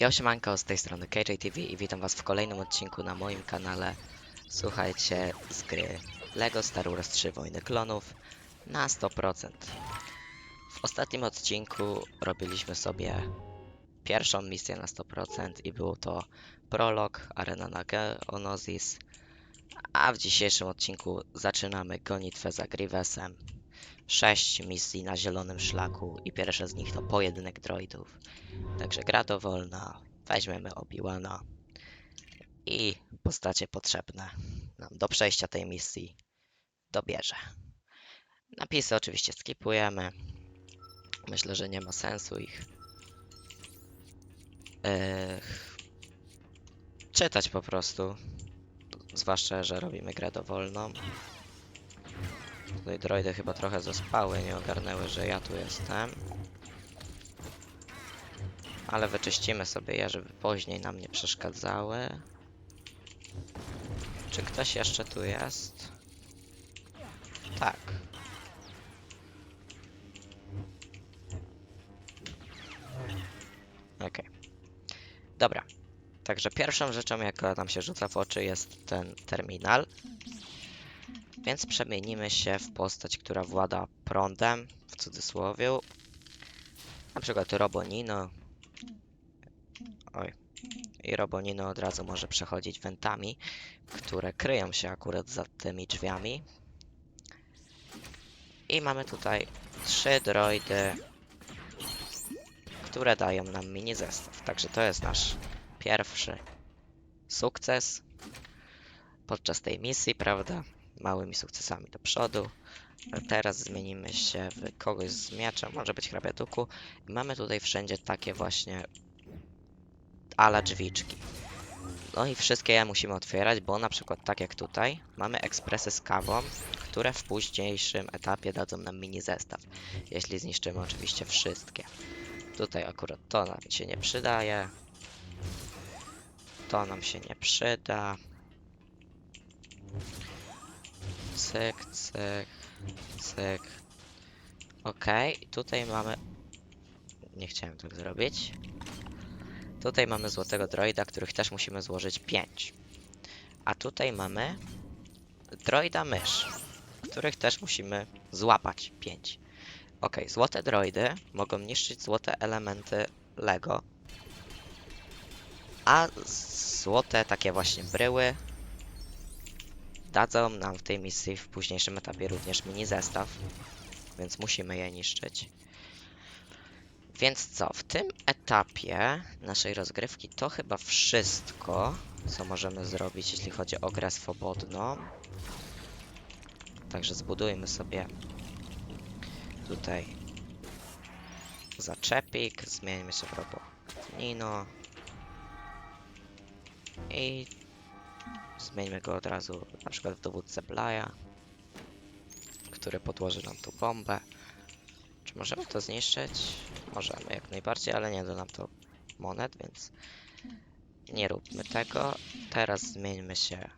Ja siemanko, z tej strony KJTV i witam was w kolejnym odcinku na moim kanale. Słuchajcie z gry LEGO Star Wars 3 Wojny Klonów na 100%. W ostatnim odcinku robiliśmy sobie pierwszą misję na 100% i był to prolog Arena na Geonosis. A w dzisiejszym odcinku zaczynamy gonitwę za Grievousem. 6 misji na zielonym szlaku i pierwsze z nich to pojedynek droidów. Także gra dowolna, weźmiemy Obi-Wana i postacie potrzebne nam do przejścia tej misji dobierze. Napisy oczywiście skipujemy. Myślę, że nie ma sensu ich Ech, czytać po prostu. Zwłaszcza, że robimy grę dowolną. Tutaj droidy chyba trochę zaspały, nie ogarnęły, że ja tu jestem. Ale wyczyścimy sobie je, żeby później nam nie przeszkadzały. Czy ktoś jeszcze tu jest? Tak. Okej. Dobra. Także pierwszą rzeczą, jaka nam się rzuca w oczy, jest ten terminal. Więc przemienimy się w postać, która włada prądem, w cudzysłowie. Na przykład Robonino. Oj. I Robonino od razu może przechodzić wentami, które kryją się akurat za tymi drzwiami. I mamy tutaj trzy droidy, które dają nam mini zestaw. Także to jest nasz pierwszy sukces podczas tej misji, prawda? Małymi sukcesami do przodu. Teraz zmienimy się w kogoś z mieczem, może być hrabiatuku. Mamy tutaj wszędzie takie właśnie ala drzwiczki. No i wszystkie je musimy otwierać, bo na przykład tak jak tutaj mamy ekspresy z kawą, które w późniejszym etapie dadzą nam mini zestaw. Jeśli zniszczymy oczywiście wszystkie. Tutaj akurat to nam się nie przydaje. To nam się nie przyda. Cyk, cyk, cyk. Okej, tutaj mamy... Nie chciałem tak zrobić. Tutaj mamy złotego droida, których też musimy złożyć 5. A tutaj mamy droida mysz, których też musimy złapać 5. Ok, złote droidy mogą niszczyć złote elementy Lego. A złote takie właśnie bryły dadzą nam w tej misji w późniejszym etapie również mini zestaw, więc musimy je niszczyć. Więc co, w tym etapie naszej rozgrywki to chyba wszystko, co możemy zrobić, jeśli chodzi o grę swobodną. Także zbudujmy sobie tutaj zaczepik, zmieńmy się w robo Nino i zmieńmy go od razu na przykład w dowódcę Blaja, który podłoży nam tu bombę. Czy możemy to zniszczyć? Możemy jak najbardziej, ale nie da nam to monet, więc nie róbmy tego. Teraz zmieńmy się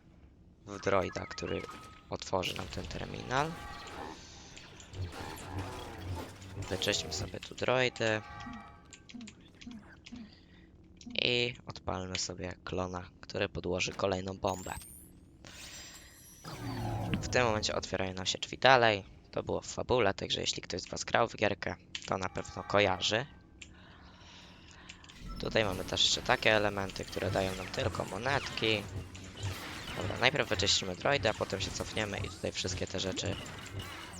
w droida, który otworzy nam ten terminal. Wyczyśćmy sobie tu droidy. I odpalmy sobie klona, który podłoży kolejną bombę. W tym momencie otwierają nam się drzwi dalej. To było w fabule, także jeśli ktoś z Was grał w gierkę, to na pewno kojarzy. Tutaj mamy też jeszcze takie elementy, które dają nam tylko monetki. Dobra, najpierw wyczyścimy droidy, a potem się cofniemy i tutaj wszystkie te rzeczy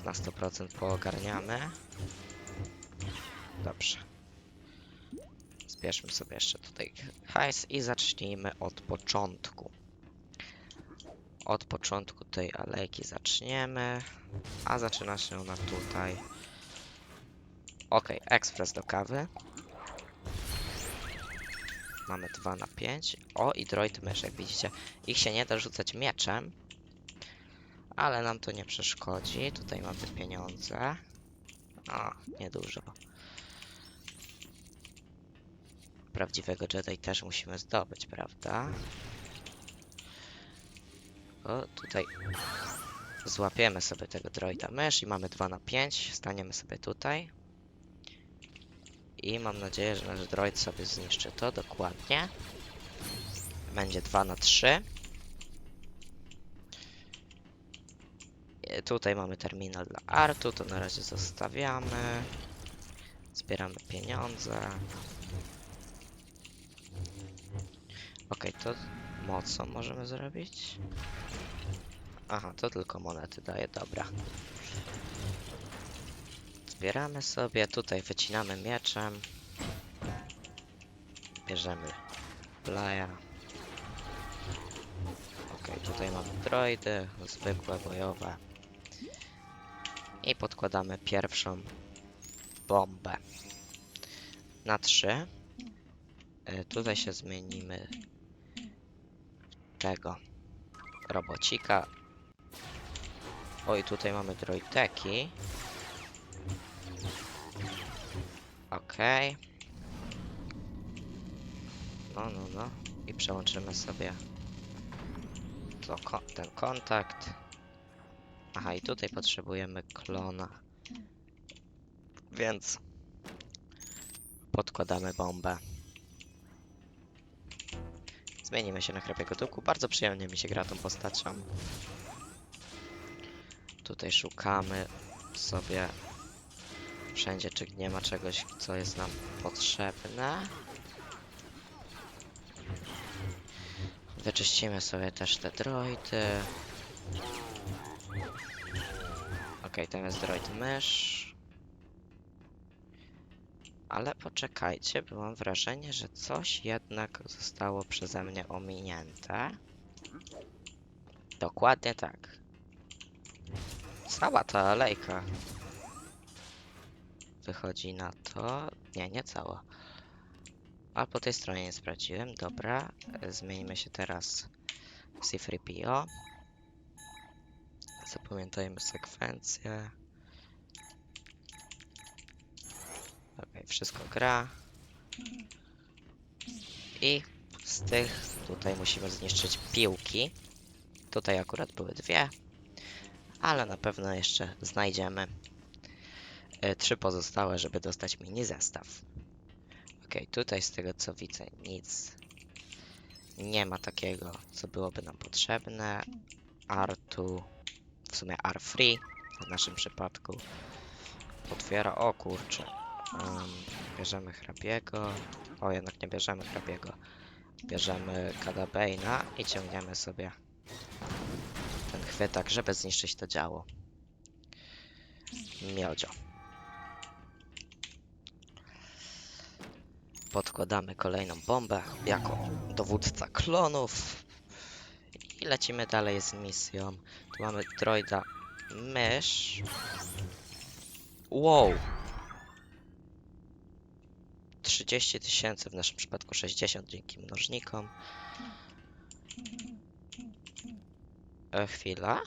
na 100% poogarniamy. Dobrze. Zbierzmy sobie jeszcze tutaj hajs i zacznijmy od początku. Od początku tej alejki zaczniemy, a zaczyna się ona tutaj. Ok, ekspres do kawy. Mamy 2 na 5. O, i droid mysz, jak widzicie. Ich się nie da rzucać mieczem, ale nam to nie przeszkodzi. Tutaj mamy pieniądze. O, niedużo. Prawdziwego Jedi też musimy zdobyć, prawda? O, tutaj złapiemy sobie tego droida mysz i mamy 2 na 5. Staniemy sobie tutaj. I mam nadzieję, że nasz droid sobie zniszczy to dokładnie. Będzie 2 na 3. E, Tutaj mamy terminal dla artu, to na razie zostawiamy. Zbieramy pieniądze. Okej, to mocno możemy zrobić. Aha, to tylko monety daje, dobra. Zbieramy sobie, tutaj wycinamy mieczem. Bierzemy playa. Okej, tutaj mamy droidy, zwykłe, bojowe. I podkładamy pierwszą bombę. Na trzy. Y, Tutaj się zmienimy tego robocika. Oj, tutaj mamy droideki. Okej. No, no, no. I przełączymy sobie to, ten kontakt. Aha, i tutaj potrzebujemy klona. Więc podkładamy bombę. Zmienimy się na hrabiego duku. Bardzo przyjemnie mi się gra tą postacią. Tutaj szukamy sobie wszędzie, czy nie ma czegoś, co jest nam potrzebne. Wyczyścimy sobie też te droidy. Okej, tam jest droid mysz. Ale poczekajcie, bo mam wrażenie, że coś jednak zostało przeze mnie ominięte. Dokładnie tak. Cała ta alejka wychodzi na to. Nie, nie cała. A po tej stronie nie sprawdziłem. Dobra, zmieńmy się teraz w C3PO. Zapamiętajmy sekwencję. Okej, wszystko gra. I z tych tutaj musimy zniszczyć piłki. Tutaj akurat były dwie, ale na pewno jeszcze znajdziemy e, trzy pozostałe, żeby dostać mini zestaw. Okej, tutaj z tego co widzę nic nie ma takiego, co byłoby nam potrzebne. Artu, w sumie R-Free w naszym przypadku. Otwiera, o kurczę. Em, bierzemy hrabiego. O, jednak nie bierzemy hrabiego. Bierzemy Kadabaina i ciągniemy sobie ten chwytak, żeby zniszczyć to działo. Miodzio. Podkładamy kolejną bombę jako dowódca klonów. I lecimy dalej z misją. Tu mamy droida mysz. Wow! 30 tysięcy, w naszym przypadku 60 dzięki mnożnikom. E, chwila.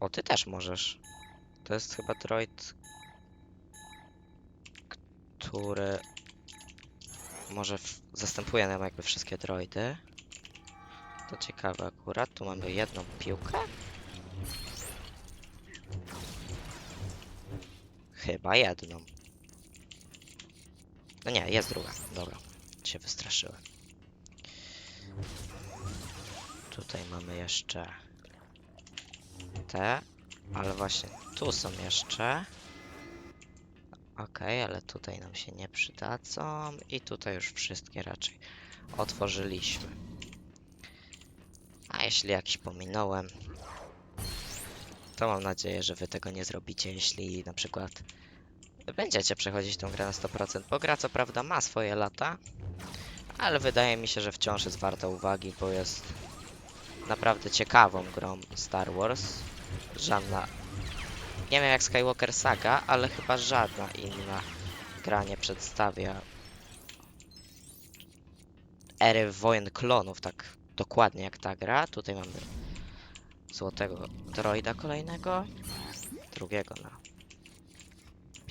O, ty też możesz. To jest chyba droid, który może zastępuje nam jakby wszystkie droidy. To ciekawe akurat. Tu mamy jedną piłkę. Chyba jedną. No nie, jest druga. Dobra, się wystraszyłem. Tutaj mamy jeszcze te, ale właśnie tu są jeszcze. Okej, ale tutaj nam się nie przydadzą i tutaj już wszystkie raczej otworzyliśmy. A jeśli jakiś pominąłem, to mam nadzieję, że wy tego nie zrobicie, jeśli na przykład będziecie przechodzić tą grę na 100%, bo gra co prawda ma swoje lata, ale wydaje mi się, że wciąż jest warta uwagi, bo jest naprawdę ciekawą grą Star Wars. Żadna, nie wiem jak Skywalker Saga, ale chyba żadna inna gra nie przedstawia ery wojen klonów tak dokładnie jak ta gra. Tutaj mamy złotego droida kolejnego, drugiego na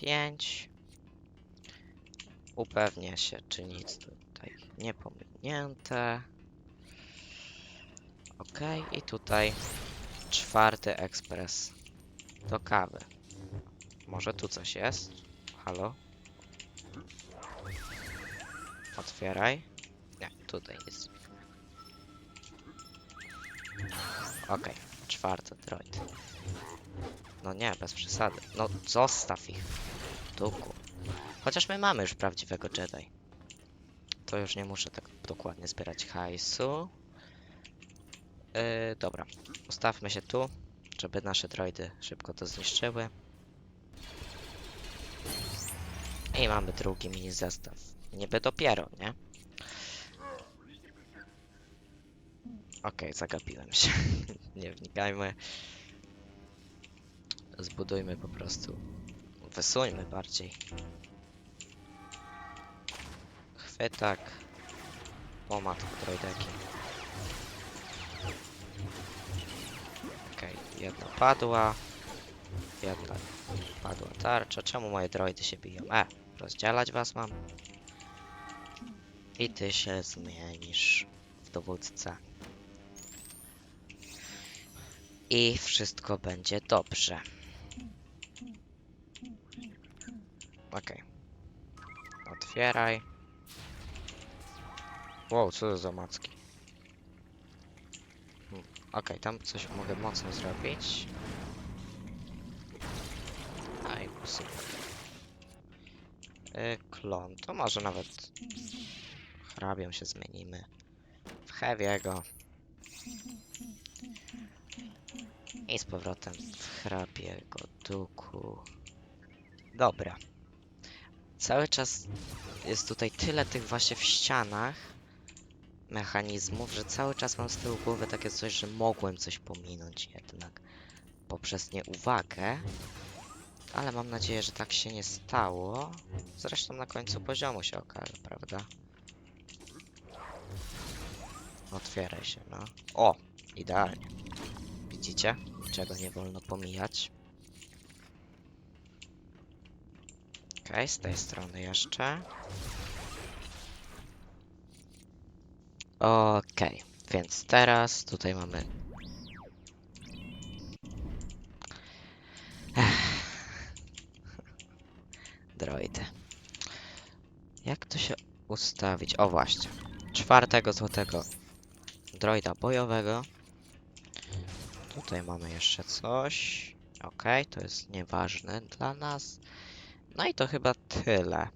5. Upewnię się, czy nic tutaj nie pominięte. Ok, i tutaj czwarty ekspres do kawy. Może tu coś jest? Halo? Otwieraj. Nie, tutaj jest. Okej, czwarty droid. No nie, bez przesady. No zostaw ich. Duku. Chociaż my mamy już prawdziwego Jedi. To już nie muszę tak dokładnie zbierać hajsu. Yy, dobra, ustawmy się tu, żeby nasze droidy szybko to zniszczyły. I mamy drugi mini zestaw. Niby dopiero, nie? Okej, zagapiłem się. nie wnikajmy. Zbudujmy po prostu. Wysuńmy bardziej. Chwytak. O matko, droideki. Okej, jedna padła. Jedna padła tarcza. Czemu moje droidy się biją? E, rozdzielać was mam. I ty się zmienisz w dowódcę. I wszystko będzie dobrze. Okej. Otwieraj. Wow, co to za macki? Okej, tam coś mogę mocno zrobić. A i super. Y, klon, to może nawet hrabią się zmienimy. W Heavy'ego. I z powrotem w hrabiego duku. Dobra. Cały czas jest tutaj tyle tych właśnie w ścianach mechanizmów, że cały czas mam z tyłu głowy takie coś, że mogłem coś pominąć jednak poprzez nieuwagę. Ale mam nadzieję, że tak się nie stało. Zresztą na końcu poziomu się okaże, prawda? Otwieraj się, no. O! Idealnie. Widzicie? Czego nie wolno pomijać. Okej, z tej strony jeszcze. Okej, więc teraz tutaj mamy. Ech. Droidy. Jak to się ustawić? O właśnie. Czwartego złotego droida bojowego. Tutaj mamy jeszcze coś. Okej, to jest nieważne dla nas. No i to chyba tyle.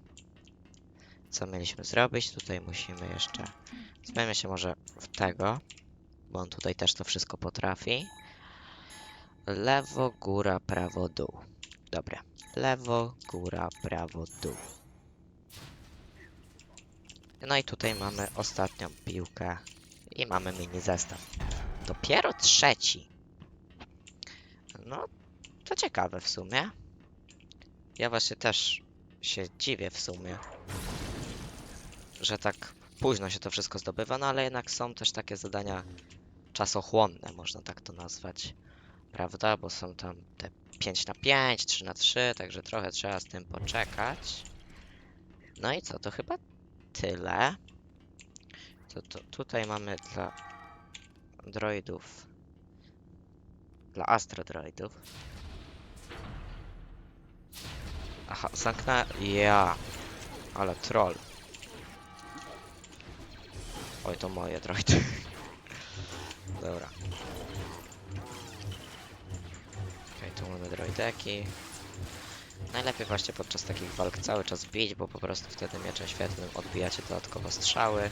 Co mieliśmy zrobić? Tutaj musimy jeszcze Zmieńmy się może w tego, bo on tutaj też to wszystko potrafi. Lewo, góra, prawo, dół. Dobra. Lewo, góra, prawo, dół. No i tutaj mamy ostatnią piłkę i mamy mini zestaw. Dopiero trzeci. No, to ciekawe w sumie. Ja właśnie też się dziwię w sumie, że tak późno się to wszystko zdobywa, no ale jednak są też takie zadania czasochłonne, można tak to nazwać. Prawda? Bo są tam te 5 na 5, 3 na 3, także trochę trzeba z tym poczekać. No i co, to chyba tyle. To, to tutaj mamy dla droidów, dla astrodroidów. Aha, zamknę... Ja, ale troll. Oj, to moje droidy. Dobra. Okej, tu mamy droideki. Najlepiej właśnie podczas takich walk cały czas bić, bo po prostu wtedy mieczem świetlnym odbijacie dodatkowo strzały.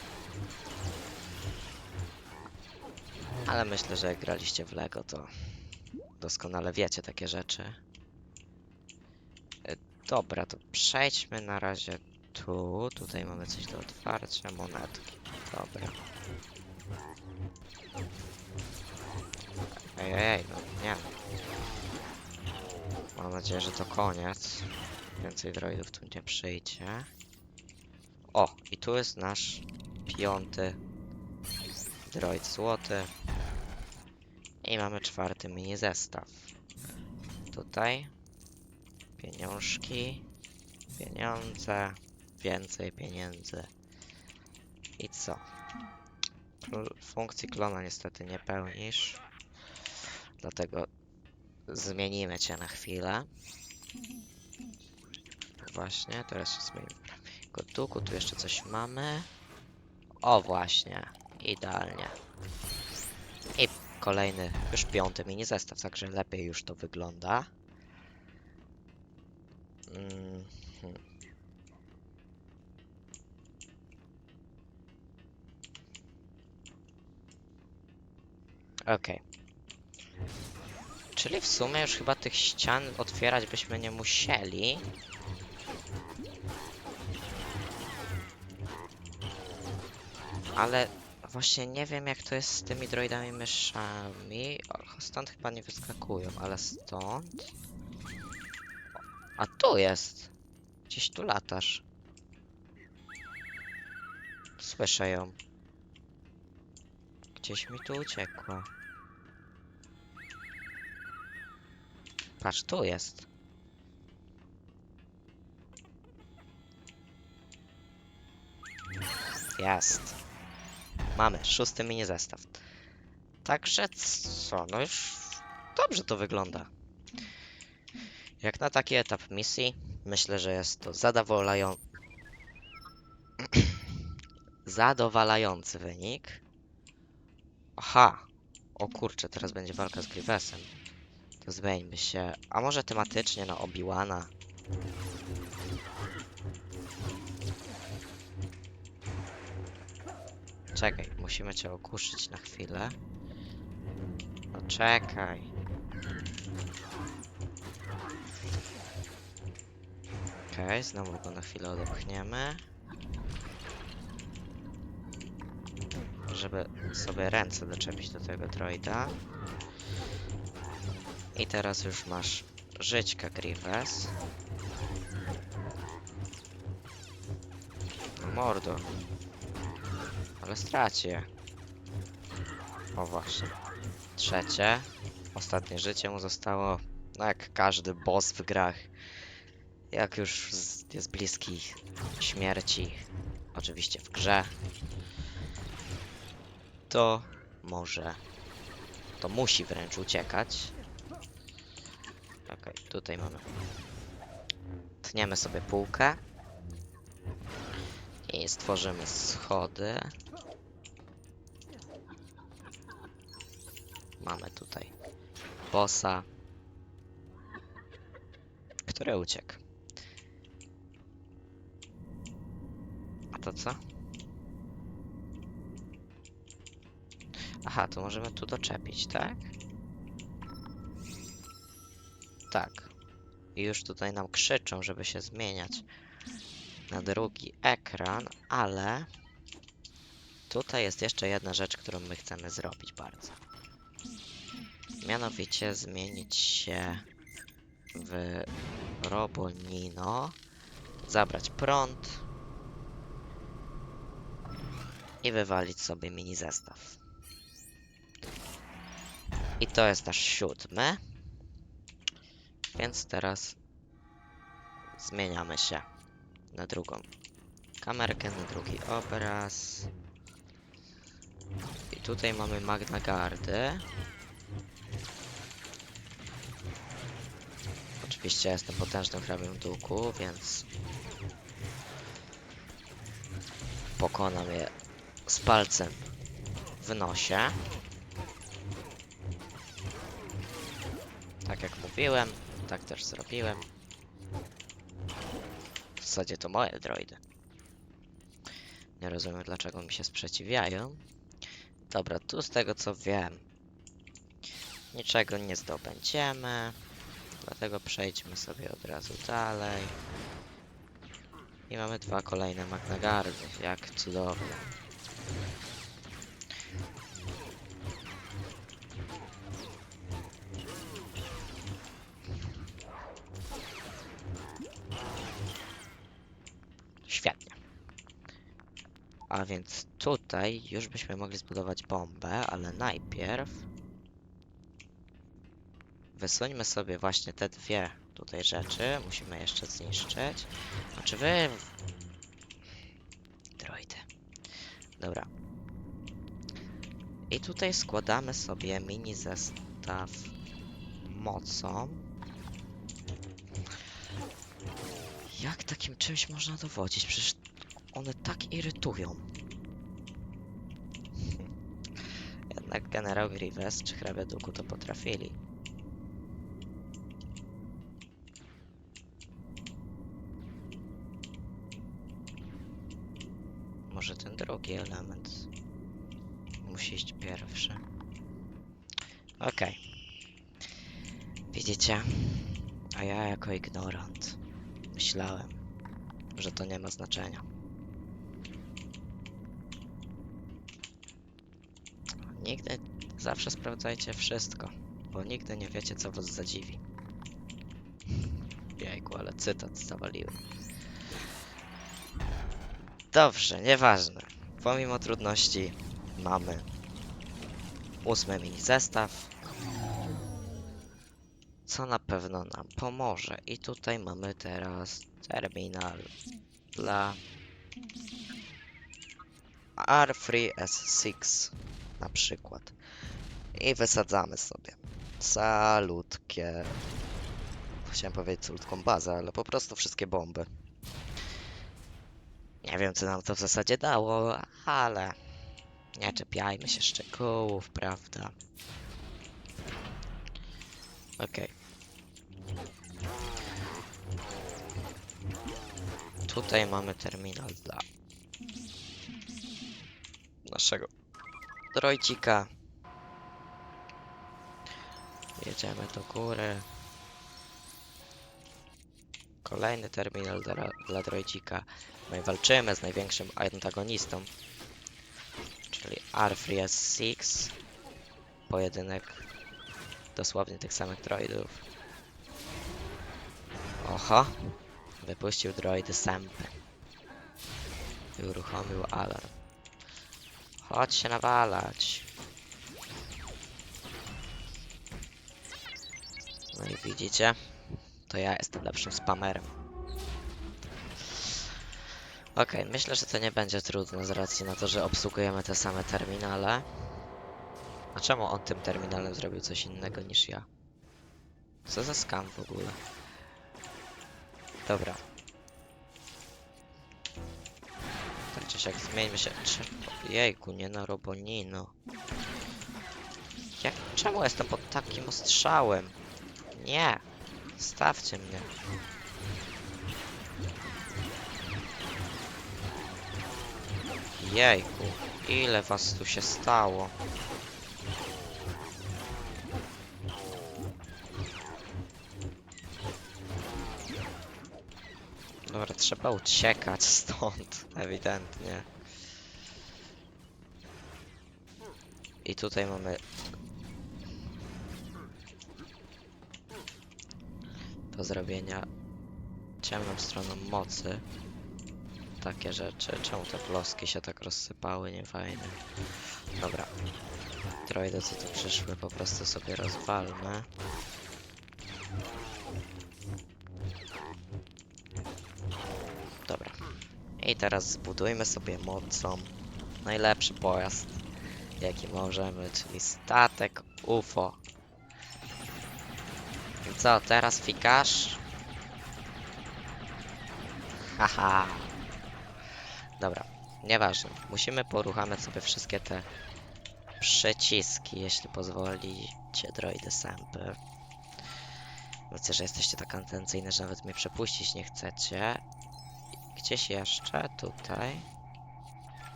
Ale myślę, że jak graliście w LEGO, to doskonale wiecie takie rzeczy. Dobra, to przejdźmy na razie tu. Tutaj mamy coś do otwarcia, monetki. Dobra. Ej, ej, no nie. Mam nadzieję, że to koniec. Więcej droidów tu nie przyjdzie. O, i tu jest nasz piąty droid złoty. I mamy czwarty mini zestaw. Tutaj pieniążki, pieniądze, więcej pieniędzy. I co? Funkcji klona niestety nie pełnisz. Dlatego zmienimy cię na chwilę. Właśnie, teraz się zmienimy. tego duku. Tu jeszcze coś mamy. O właśnie, idealnie. I kolejny, już piąty mini zestaw, także lepiej już to wygląda. Hmm. Okej. Czyli w sumie już chyba tych ścian otwierać byśmy nie musieli. Ale właśnie nie wiem jak to jest z tymi droidami myszami. Stąd chyba nie wyskakują, ale stąd... A tu jest! Gdzieś tu latasz. Słyszę ją. Gdzieś mi tu uciekła. Patrz, tu jest. Jest. Mamy szósty mini zestaw. Także co, no już dobrze to wygląda. Jak na taki etap misji, myślę, że jest to zadowalają... zadowalający wynik. Aha! O kurczę, teraz będzie walka z Grievesem. To zmieńmy się. A może tematycznie na Obi-Wana? Czekaj, musimy cię ogłuszyć na chwilę. No czekaj. Okej, znowu go na chwilę odepchniemy. Żeby sobie ręce doczepić do tego droida. I teraz już masz żyćka Grievous. No mordo. Ale straci je. O właśnie. Trzecie. Ostatnie życie mu zostało. No jak każdy boss w grach. Jak już jest bliski śmierci. Oczywiście w grze. To może. To musi wręcz uciekać. Okej, tutaj mamy. Tniemy sobie półkę. I stworzymy schody. Mamy tutaj bossa, który uciekł. To co? Aha, to możemy tu doczepić, tak? Tak. I już tutaj nam krzyczą, żeby się zmieniać na drugi ekran, ale tutaj jest jeszcze jedna rzecz, którą my chcemy zrobić bardzo. Mianowicie zmienić się w Robolino, zabrać prąd i wywalić sobie mini zestaw. I to jest nasz siódmy. Więc teraz zmieniamy się na drugą kamerkę, na drugi obraz. I tutaj mamy Magna Gardy. Oczywiście jestem potężnym hrabiem duku, więc pokonam je z palcem w nosie. Tak jak mówiłem, tak też zrobiłem. W zasadzie to moje droidy. Nie rozumiem dlaczego mi się sprzeciwiają. Dobra, tu z tego co wiem, niczego nie zdobędziemy. Dlatego przejdźmy sobie od razu dalej. I mamy dwa kolejne Magnagardy. Jak cudownie. Tutaj już byśmy mogli zbudować bombę, ale najpierw wysuńmy sobie właśnie te dwie tutaj rzeczy. Musimy jeszcze zniszczyć. Znaczy wy... Droidy. Dobra. I tutaj składamy sobie mini zestaw mocą. Jak takim czymś można dowodzić? Przecież one tak irytują. Jednak generał Grievous czy hrabia Duku to potrafili. Może ten drugi element musi iść pierwszy. Okej. Widzicie? A ja jako ignorant myślałem, że to nie ma znaczenia. Nigdy, zawsze sprawdzajcie wszystko, bo nigdy nie wiecie, co was zadziwi. Jejku, ale cytat zawaliłem. Dobrze, nieważne. Pomimo trudności mamy ósmy mini zestaw, co na pewno nam pomoże. I tutaj mamy teraz terminal dla R3 S6 na przykład. I wysadzamy sobie salutkie. Chciałem powiedzieć salutką bazę, ale po prostu wszystkie bomby. Nie wiem, co nam to w zasadzie dało, ale nie czepiajmy się szczegółów, prawda? Okej. Tutaj mamy terminal dla droidzika. Jedziemy do góry. Kolejny terminal dla, dla droidzika. I walczymy z największym antagonistą, czyli R3S6. Pojedynek dosłownie tych samych droidów. Oho! Wypuścił droidy sępy. I uruchomił alarm. Chodź się nawalać. No i widzicie? To ja jestem lepszym spamerem. Okej, myślę, że to nie będzie trudne z racji na to, że obsługujemy te same terminale. A czemu on tym terminalem zrobił coś innego niż ja? Co za skam w ogóle? Dobra. Siak zmieńmy się. Jejku, nie na Robonino. Jak, czemu jestem pod takim ostrzałem? Nie! Stawcie mnie. Jejku, ile was tu się stało? Trzeba uciekać stąd, ewidentnie. I tutaj mamy do zrobienia ciemną stroną mocy. Takie rzeczy. Czemu te ploski się tak rozsypały? Niefajne. Dobra. Droidy, co tu przyszły, po prostu sobie rozwalmy. I teraz zbudujmy sobie mocą najlepszy pojazd, jaki możemy, czyli statek UFO. I co, teraz fikasz? Haha. Dobra, nieważne. Musimy poruchamiać sobie wszystkie te przyciski, jeśli pozwolicie, droidy sępy. Widzę, że jesteście tak atencyjne, że nawet mnie przepuścić nie chcecie. Gdzieś jeszcze, tutaj.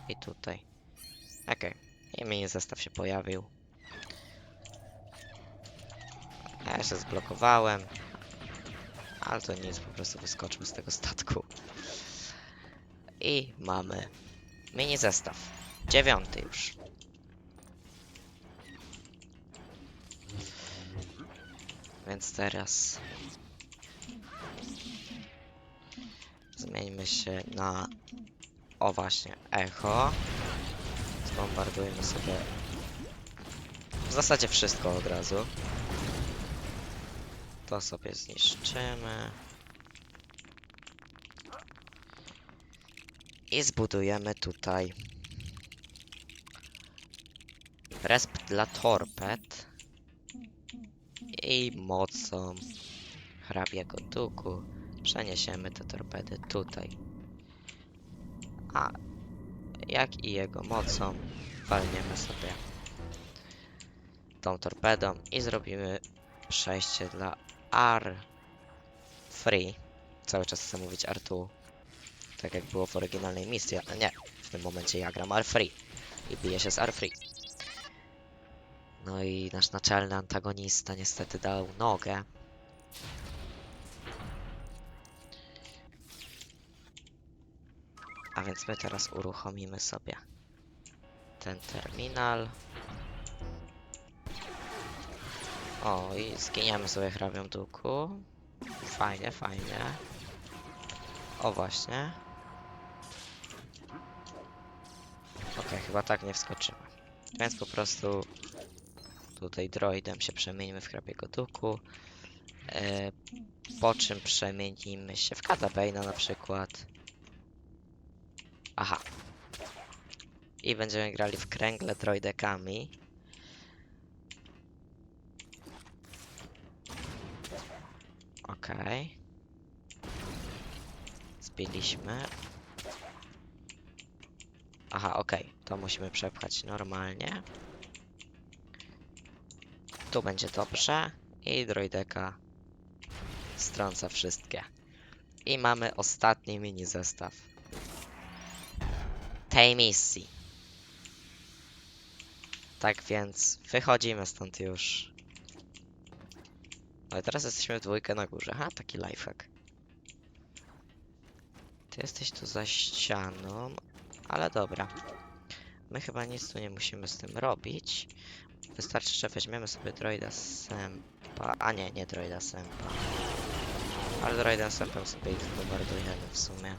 I tutaj. Okej. I mini zestaw się pojawił. Ja się zblokowałem. Ale to nic, po prostu wyskoczył z tego statku. I mamy mini zestaw. Dziewiąty już. Więc teraz zmieńmy się na o właśnie echo. Zbombardujmy sobie w zasadzie wszystko od razu. To sobie zniszczymy. I zbudujemy tutaj resp dla torped i mocą hrabiego duku przeniesiemy te torpedy tutaj. A jak i jego mocą walniemy sobie tą torpedą i zrobimy przejście dla R Free. Cały czas chcę mówić R2, tak jak było w oryginalnej misji, ale nie. W tym momencie ja gram R Free i biję się z R Free. No i nasz naczelny antagonista niestety dał nogę. A więc my teraz uruchomimy sobie ten terminal. O, i zginiemy sobie hrabią duku. Fajnie, fajnie. O, właśnie. Okej, chyba tak nie wskoczymy. Więc po prostu tutaj droidem się przemienimy w hrabiego duku. E, po czym przemienimy się w Katabane'a na przykład. Aha. I będziemy grali w kręgle droidekami. Okej. Zbiliśmy. Aha, okej. To musimy przepchać normalnie. Tu będzie dobrze. I droideka strąca wszystkie. I mamy ostatni mini zestaw tej misji. Tak więc wychodzimy stąd już. Ale teraz jesteśmy w dwójkę na górze. Ha, taki lifehack. Ty jesteś tu za ścianą, ale dobra. My chyba nic tu nie musimy z tym robić. Wystarczy, że weźmiemy sobie droida Sempa. A nie, nie droida Sempa. Ale droidem Sempem sobie ich bombardujemy w sumie.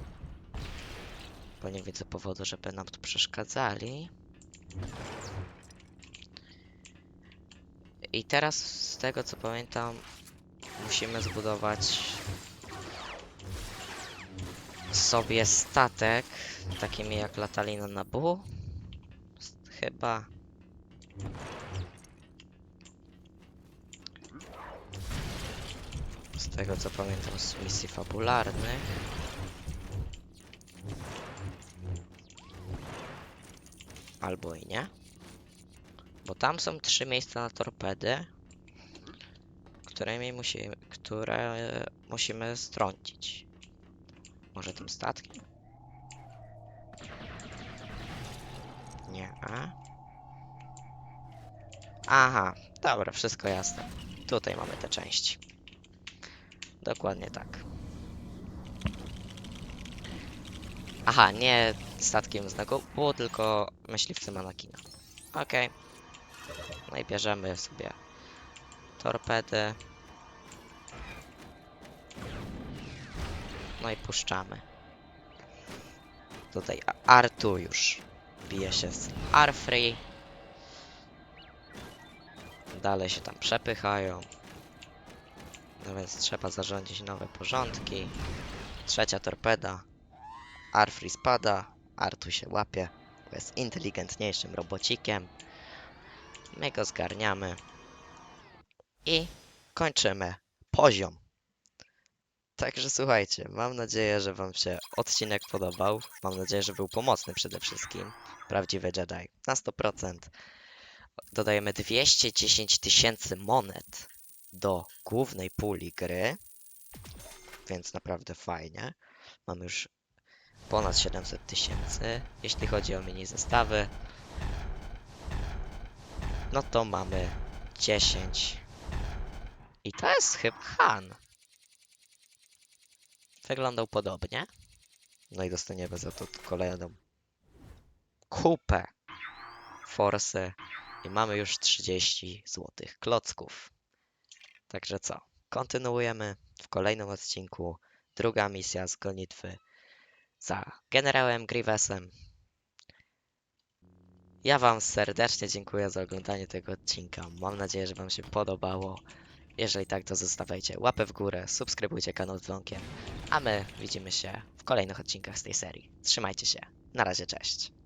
Bo nie widzę powodu, żeby nam tu przeszkadzali. I teraz z tego co pamiętam musimy zbudować sobie statek, takimi jak latali na Nabu. Chyba. Z tego co pamiętam z misji fabularnych. Albo i nie. Bo tam są trzy miejsca na torpedy, którymi musimy, które musimy strącić. Może tym statkiem? Nie. A? Aha, dobra, wszystko jasne. Tutaj mamy te części. Dokładnie tak. Aha, nie statkiem z Nagubu, tylko myśliwcem Anakina. Okej. No i bierzemy sobie torpedy. No i puszczamy. Tutaj A- R2 już bije się z R3. Dalej się tam przepychają. No więc trzeba zarządzić nowe porządki. Trzecia torpeda. R3 spada. R2 się łapie. bo Jest inteligentniejszym robocikiem. My go zgarniamy. I kończymy poziom. Także słuchajcie, mam nadzieję, że Wam się odcinek podobał. Mam nadzieję, że był pomocny przede wszystkim. Prawdziwy Jedi na 100%. Dodajemy 210 tysięcy monet do głównej puli gry. Więc naprawdę fajnie. Mamy już ponad 700 tysięcy. Jeśli chodzi o mini zestawy, no to mamy 10. I to jest chyba Han. Wyglądał podobnie. No i dostaniemy za to kolejną kupę forsy. I mamy już 30 złotych klocków. Także co? Kontynuujemy w kolejnym odcinku. Druga misja z gonitwy za generałem Grievousem. Ja Wam serdecznie dziękuję za oglądanie tego odcinka. Mam nadzieję, że Wam się podobało. Jeżeli tak, to zostawiajcie łapę w górę, subskrybujcie kanał z dzwonkiem, a my widzimy się w kolejnych odcinkach z tej serii. Trzymajcie się. Na razie, cześć.